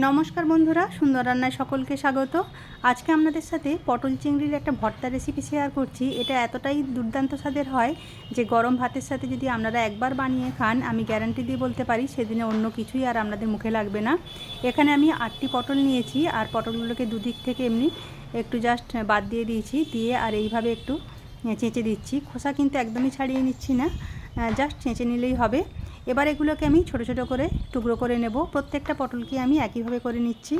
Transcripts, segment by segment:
নমস্কার বন্ধুরা, সুন্দর রান্নায় সকলকে স্বাগত। আজকে আপনাদের সাথে পটল চিংড়ির একটা ভর্তা রেসিপি শেয়ার করছি। এটা এতটাই দুর্দান্ত স্বাদের হয় যে গরম ভাতের সাথে যদি আপনারা একবার বানিয়ে খান, আমি গ্যারান্টি দিয়ে বলতে পারি সেদিনে অন্য কিছুই আর আপনাদের মুখে লাগবে না। এখানে আমি আটটি পটল নিয়েছি আর পটলগুলোকে দুদিক থেকে এমনি একটু জাস্ট বাদ দিয়ে দিয়েছি, দিয়ে আর এইভাবে একটু চেঁচে দিচ্ছি। খোসা কিন্তু একদমই ছাড়িয়ে নিচ্ছি না জাস্ট চেঁচে নিলেই হবে। এবার এগুলোকে আমি ছোট ছোট করে টুকরো করে নেব। প্রত্যেকটা পটলকে আমি একইভাবে করে নিচ্ছি।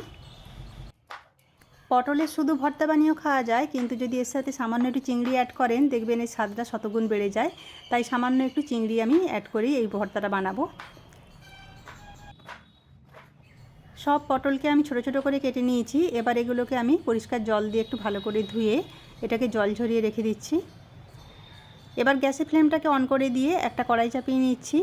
পটলের শুধু ভর্তা বানিয়েও খাওয়া যায়, কিন্তু যদি এর সাথে সামান্য একটু চিংড়ি অ্যাড করেন, দেখবেন এই স্বাদটা শতগুণ বেড়ে যায়। তাই সামান্য একটু চিংড়ি আমি অ্যাড করি এই ভর্তাটা বানাবো। সব পটলকে আমি ছোট ছোট করে কেটে নিয়েছি। এবার এগুলোকে আমি পরিষ্কার জল দিয়ে একটু ভালো করে ধুয়ে এটাকে জল ঝরিয়ে রেখে দিচ্ছি। এবার গ্যাসের ফ্লেমটাকে অন করে দিয়ে একটা কড়াই চাপিয়ে নিচ্ছি।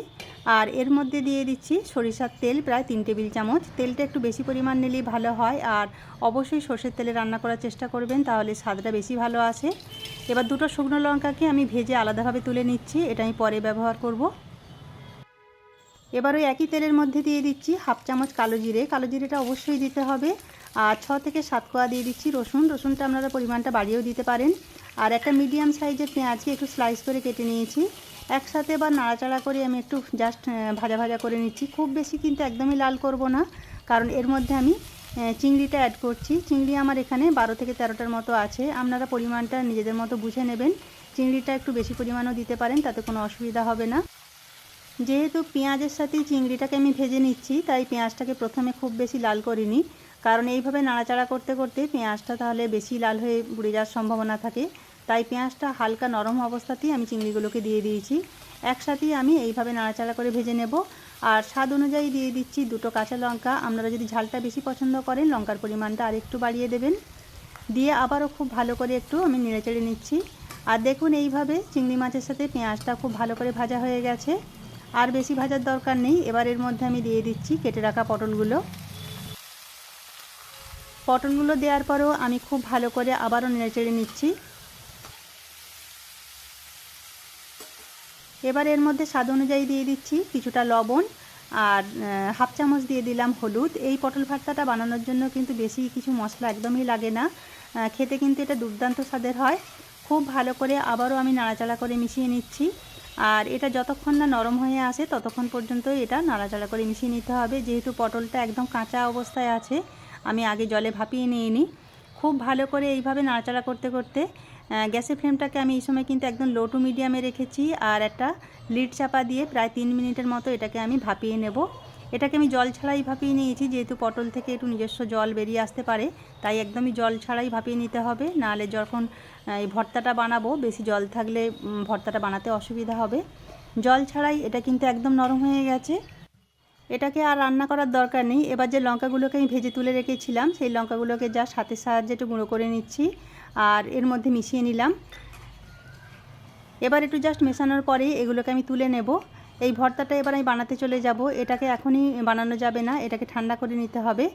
আর এর মধ্যে দিয়ে দিচ্ছি সরিষার তেল, প্রায় তিন টেবিল চামচ। তেলটা একটু বেশি পরিমাণ নিলেই ভালো হয়। আর অবশ্যই সর্ষের তেলে রান্না করার চেষ্টা করবেন, তাহলে স্বাদটা বেশি ভালো আসে। এবার দুটো শুকনো লঙ্কাকে আমি ভেজে আলাদাভাবে তুলে নিচ্ছি। এটা আমি পরে ব্যবহার করব। এবার ওই একই তেলের মধ্যে দিয়ে দিচ্ছি হাফ চামচ কালো জিরে। কালো জিরেটা অবশ্যই দিতে হবে। আর ছ থেকে সাত কোয়া দিয়ে দিচ্ছি রসুন। রসুনটা আপনারা পরিমাণটা বাড়িয়েও দিতে পারেন। আর একটা মিডিয়াম সাইজের পেঁয়াজকে একটু স্লাইস করে কেটে নিয়েছি। একসাথে বা নাড়াচাড়া করে, আমি একটু জাস্ট ভাজা ভাজা করে নিচ্ছি। খুব বেশি কিন্তু একদমই লাল করব না, কারণ এর মধ্যে আমি চিংড়িটা অ্যাড করছি। চিংড়ি আমার এখানে বারো থেকে তেরোটার মতো আছে। আপনারা পরিমাণটা নিজেদের মতো বুঝে নেবেন। চিংড়িটা একটু বেশি পরিমাণও দিতে পারেন, তাতে কোনো অসুবিধা হবে না। যেহেতু পেঁয়াজের সাথেই চিংড়িটাকে আমি ভেজে নিচ্ছি, তাই পেঁয়াজটাকে প্রথমে খুব বেশি লাল করিনি। কারণ এইভাবে নাড়াচাড়া করতে করতে পেঁয়াজটা তাহলে বেশি লাল হয়ে পুড়ে যাওয়ার সম্ভাবনা থাকে। তাই পেঁয়াজটা হালকা নরম অবস্থাতেই আমি চিংড়িগুলোকে দিয়ে দিয়েছি। একসাথেই আমি এইভাবে নাড়াচাড়া করে ভেজে নেব। আর স্বাদ অনুযায়ী দিয়ে দিচ্ছি দুটো কাঁচা লঙ্কা। আপনারা যদি ঝালটা বেশি পছন্দ করেন, লঙ্কার পরিমাণটা আর একটু বাড়িয়ে দেবেন। দিয়ে আবারও খুব ভালো করে একটু আমি নেড়েচেড়ে নিচ্ছি। আর দেখুন এইভাবে চিংড়ি মাছের সাথে পেঁয়াজটা খুব ভালো করে ভাজা হয়ে গেছে। আর বেশি ভাজার দরকার নেই। এবার এর মধ্যে আমি দিয়ে দিচ্ছি কেটে রাখা পটলগুলো। পটলগুলো দেওয়ার পরেও আমি খুব ভালো করে আবারও নেড়েচেড়ে নিচ্ছি। এবার এর মধ্যে স্বাদ অনুযায়ী দিয়ে দিচ্ছি কিছুটা লবণ আর হাফ চামচ দিয়ে দিলাম হলুদ। এই পটল ভর্তাটা বানানোর জন্য কিন্তু বেশি কিছু মশলা একদমই লাগে না। খেতে কিন্তু এটা দুর্দান্ত স্বাদের হয়। খুব ভালো করে আবারও আমি নাড়াচাড়া করে মিশিয়ে নিচ্ছি। আর এটা যতক্ষণ না নরম হয়ে আসে ততক্ষণ পর্যন্ত এটা নাড়াচাড়া করে মিশিয়ে নিতে হবে। যেহেতু পটলটা একদম কাঁচা অবস্থায় আছে, আমি আগে জলে ভাপিয়ে নিয়ে নিই খুব ভালো করে এইভাবে নাড়াচাড়া করতে করতে গ্যাসের ফ্লেমটাকে আমি এই সময় কিন্তু একদম লো টু মিডিয়ামে রেখেছি আর একটা লিড চাপা দিয়ে প্রায় তিন মিনিটের মতো এটাকে আমি ভাপিয়ে নেব। এটাকে আমি জল ছাড়াই ভাপিয়ে নিয়েছি, যেহেতু পটল থেকে একটু নিজস্ব জল বেরিয়ে আসতে পারে, তাই একদমই জল ছাড়াই ভাপিয়ে নিতে হবে। নাহলে যখন এই ভর্তাটা বানাবো, বেশি জল থাকলে ভর্তাটা বানাতে অসুবিধা হবে। জল ছাড়াই এটা কিন্তু একদম নরম হয়ে গেছে। এটাকে আর রান্না করার দরকার নেই। এবার যে লঙ্কাগুলোকে আমি ভেজে তুলে রেখেছিলাম, সেই লঙ্কাগুলোকে যা হাতের সাহায্যে একটু গুঁড়ো করে নিচ্ছি। আর এর মধ্যে মিশিয়ে নিলাম। এবার একটু জাস্ট মেশানোর পরে এগুলোকে আমি তুলে নেব। এই ভর্তাটা এবার আমি বানাতে চলে যাব। এটাকে এখনই বানানো যাবে না, এটাকে ঠান্ডা করে নিতে হবে।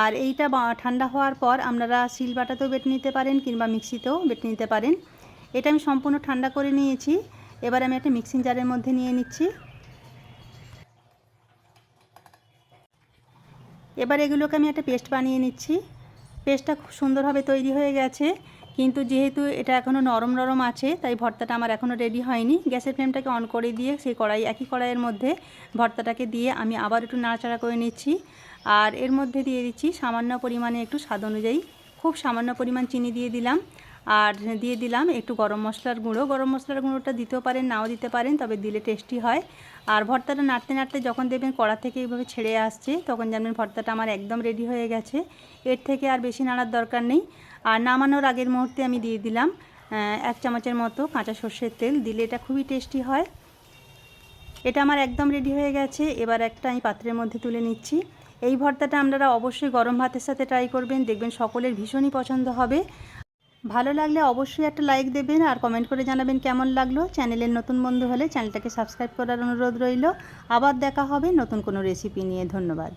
আর এইটা ঠান্ডা হওয়ার পর আপনারা শিল বাটাতেও বেটে নিতে পারেন কিংবা মিক্সিতেও বেটে নিতে পারেন। এটা আমি সম্পূর্ণ ঠান্ডা করে নিয়েছি। এবার আমি একটা মিক্সিং জারের মধ্যে নিয়ে নিচ্ছি। এবার এগুলোকে আমি একটা পেস্ট বানিয়ে নিচ্ছি। পেস্টটা খুব সুন্দরভাবে তৈরি হয়ে গেছে। কিন্তু যেহেতু এটা এখনও নরম নরম আছে, তাই ভর্তাটা আমার এখনও রেডি হয়নি। গ্যাসের ফ্লেমটাকে অন করে দিয়ে সেই কড়াই, একই কড়াইয়ের মধ্যে ভর্তাটাকে দিয়ে আমি আবার একটু নাড়াচাড়া করে নিচ্ছি। আর এর মধ্যে দিয়ে দিচ্ছি সামান্য পরিমাণে একটু স্বাদ অনুযায়ী। খুব সামান্য পরিমাণ চিনি দিয়ে দিলাম। আর দিয়ে দিলাম একটু গরম মশলার গুঁড়ো। গরম মশলার গুঁড়োটা দিতেও পারেন, নাও দিতে পারেন, তবে দিলে টেস্টি হয়। আর ভর্তাটা নাড়তে নাড়তে যখন দেখবেন কড়া থেকে এইভাবে ছেড়ে আসছে, তখন জানবেন ভর্তাটা আমার একদম রেডি হয়ে গেছে। এর থেকে আর বেশি নাড়ার দরকার নেই। আর নামানোর আগের মুহূর্তে আমি দিয়ে দিলাম এক চামচের মতো কাঁচা সর্ষের তেল, দিলে এটা খুবই টেস্টি হয়। এটা আমার একদম রেডি হয়ে গেছে, এবার একটা আমি পাত্রের মধ্যে তুলে নিচ্ছি। এই ভর্তাটা আপনারা অবশ্যই গরম ভাতের সাথে ট্রাই করবেন, দেখবেন সকলের ভীষণই পছন্দ হবে। ভালো লাগলে অবশ্যই একটা লাইক দেবেন আর কমেন্ট করে জানাবেন কেমন লাগল। চ্যানেলের নতুন বন্ধু হলে চ্যানেলটাকে সাবস্ক্রাইব করার অনুরোধ রইল। আবার দেখা হবে নতুন কোনো রেসিপি নিয়ে। ধন্যবাদ।